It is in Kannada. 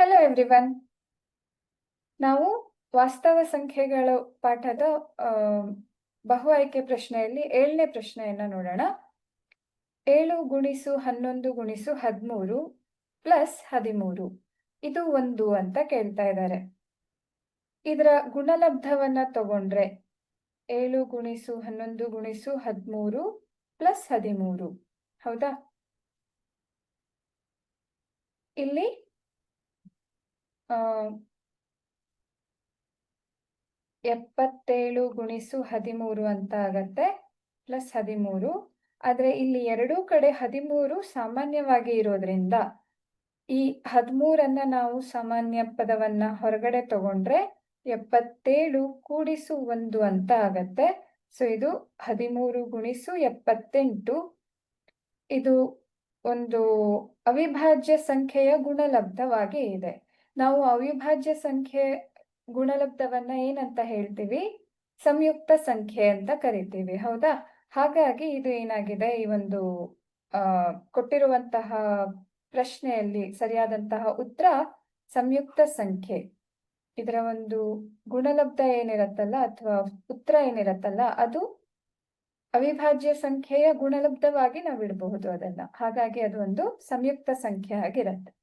ಹಲೋ ಎವ್ರಿವನ್ ನಾವು ವಾಸ್ತವ ಸಂಖ್ಯೆಗಳು ಪಾಠದ ಬಹು ಆಯ್ಕೆ ಪ್ರಶ್ನೆಯಲ್ಲಿ ಏಳನೇ ಪ್ರಶ್ನೆಯನ್ನ ನೋಡೋಣ. ಏಳು ಗುಣಿಸು ಹನ್ನೊಂದು ಗುಣಿಸು ಹದಿಮೂರು ಪ್ಲಸ್ ಹದಿಮೂರು. ಇದು ಒಂದು ಅಂತ ಕೇಳ್ತಾ ಇದ್ದಾರೆ. ಇದರ ಗುಣಲಬ್ಧವನ್ನ ತಗೊಂಡ್ರೆ ಏಳು ಗುಣಿಸು ಹನ್ನೊಂದು ಗುಣಿಸು ಹದಿಮೂರು ಪ್ಲಸ್ ಹದಿಮೂರು. ಹೌದಾ? ಇಲ್ಲಿ ಎಪ್ಪತ್ತೇಳು ಗುಣಿಸು ಹದಿಮೂರು ಅಂತ ಆಗತ್ತೆ ಪ್ಲಸ್ ಹದಿಮೂರು. ಆದರೆ ಇಲ್ಲಿ ಎರಡೂ ಕಡೆ ಹದಿಮೂರು ಸಾಮಾನ್ಯವಾಗಿ ಇರೋದ್ರಿಂದ ಈ ಹದಿಮೂರನ್ನ ನಾವು ಸಾಮಾನ್ಯ ಪದವನ್ನ ಹೊರಗಡೆ ತಗೊಂಡ್ರೆ ಎಪ್ಪತ್ತೇಳು ಕೂಡಿಸು ಒಂದು ಅಂತ ಆಗತ್ತೆ. ಸೊ ಇದು ಹದಿಮೂರು ಗುಣಿಸು ಎಪ್ಪತ್ತೆಂಟು. ಇದು ಒಂದು ಅವಿಭಾಜ್ಯ ಸಂಖ್ಯೆಯ ಗುಣಲಬ್ಧವಾಗಿ ಇದೆ. ನಾವು ಅವಿಭಾಜ್ಯ ಸಂಖ್ಯೆ ಗುಣಲಬ್ಧವನ್ನ ಏನಂತ ಹೇಳ್ತೀವಿ? ಸಂಯುಕ್ತ ಸಂಖ್ಯೆ ಅಂತ ಕರಿತೀವಿ, ಹೌದಾ? ಹಾಗಾಗಿ ಇದು ಏನಾಗಿದೆ? ಈ ಒಂದು, ಆ, ಕೊಟ್ಟಿರುವಂತಹ ಪ್ರಶ್ನೆಯಲ್ಲಿ ಸರಿಯಾದಂತಹ ಉತ್ತರ ಸಂಯುಕ್ತ ಸಂಖ್ಯೆ. ಇದರ ಒಂದು ಗುಣಲಬ್ಧ ಏನಿರತ್ತಲ್ಲ ಅಥವಾ ಉತ್ತರ ಏನಿರತ್ತಲ್ಲ, ಅದು ಅವಿಭಾಜ್ಯ ಸಂಖ್ಯೆಯ ಗುಣಲಬ್ಧವಾಗಿ ನಾವು ಇಡಬಹುದು ಅದನ್ನ. ಹಾಗಾಗಿ ಅದು ಒಂದು ಸಂಯುಕ್ತ ಸಂಖ್ಯೆ ಆಗಿರತ್ತೆ.